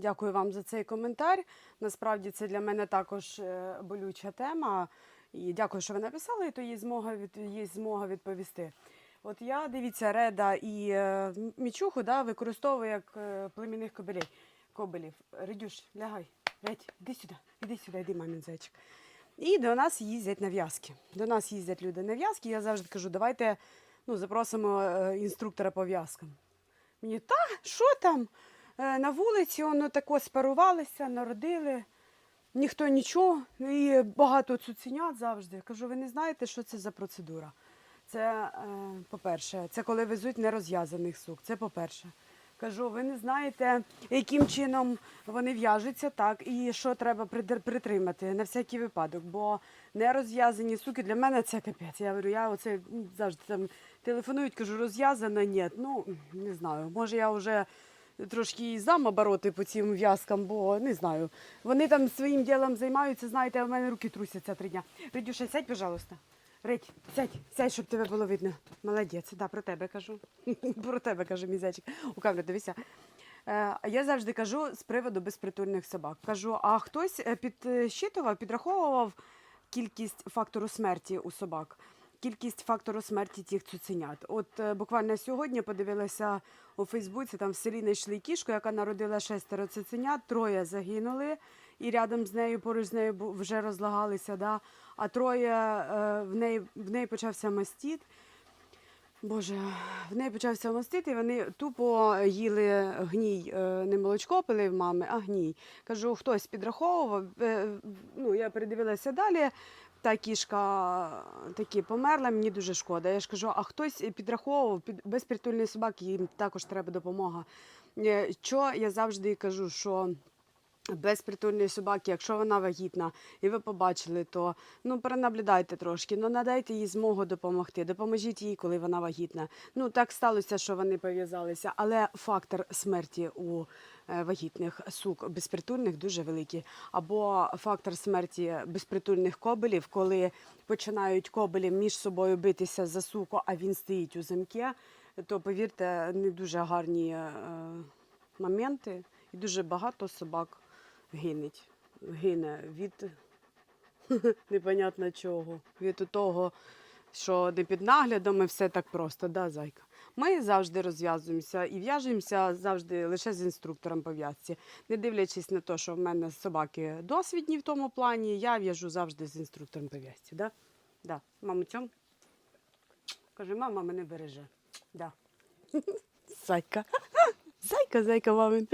Дякую вам за цей коментар. Насправді це для мене також е, болюча тема. І дякую, що ви написали, то є змога, від, є змога відповісти. От я, дивіться, Реда і е, Мічуху да, використовую як е, племінних кобелей, кобелів. Редюш, лягай. Редь, іди сюди, іди сюди, іди, мамін зайчик. І до нас їздять на в'язки. До нас їздять люди на в'язки. Я завжди кажу, давайте ну, запросимо е, інструктора по в'язкам. Мені, та, що там? Е, На вулиці воно тако спарувалися, народили, ніхто нічого, і багато цуценят завжди. Кажу, ви не знаєте, що це за процедура? Це, е, по-перше, це коли везуть нерозв'язаних сук. Це по-перше. Кажу, ви не знаєте, яким чином вони в'яжуться, так, і що треба притримати на всякий випадок. Бо нерозв'язані суки для мене це капець. Я говорю, я оце завжди там телефонують, кажу, розв'язана, ні. Ну, не знаю. Може, я вже трошки і зам обороти по цим в'язкам, бо не знаю. Вони там своїм ділом займаються, знаєте, а в мене руки трусяться три дня. Редюша, сядь, пожалуйста. Редь, сядь, сядь, щоб тебе було видно. Молодець, да, про тебе кажу. про тебе кажу, мій зайчик. У камеру дивися. Е, Я завжди кажу з приводу безпритульних собак. Кажу, а хтось е, підсчитував, підраховував кількість фактору смерті у собак, кількість фактору смерті тих цуценят. От е, буквально сьогодні подивилася у Фейсбуці, там в селі знайшли кішку, яка народила шестеро цуценят, троє загинули, і рядом з нею, поруч з нею вже розлагалися, да? а троє е, в неї, в неї почався мастіт. Боже, в неї почався мастит, і вони тупо їли гній, е, не молочко пили в мами, а гній. Кажу, хтось підраховував. Ну, я передивилася далі. Та кішка такі померла, мені дуже шкода. Я ж кажу, а хтось підраховував під безпритульні собаки, їм також треба допомога. Е, Що я завжди кажу, що безпритульної собаки, якщо вона вагітна, і ви побачили, то ну перенаблюдайте трошки, ну надайте їй змогу допомогти, допоможіть їй, коли вона вагітна. Ну так сталося, що вони пов'язалися, але фактор смерті у е, вагітних сук безпритульних дуже великий. Або фактор смерті безпритульних кобелів, коли починають кобелі між собою битися за суку, а він стоїть у замкі, то повірте, не дуже гарні е, моменти, і дуже багато собак гинеть. Гине від непонятно чого. Від того, що не під наглядом і все так просто, да, зайка. Ми завжди розв'язуємося і в'яжемося завжди лише з інструктором по в'язці. Не дивлячись на те, що в мене собаки досвідні в тому плані, я в'яжу завжди з інструктором по в'язці. Да? Да. Маму цьом. Каже, мама мене береже. Да. Зайка. Зайка, зайка, мамин.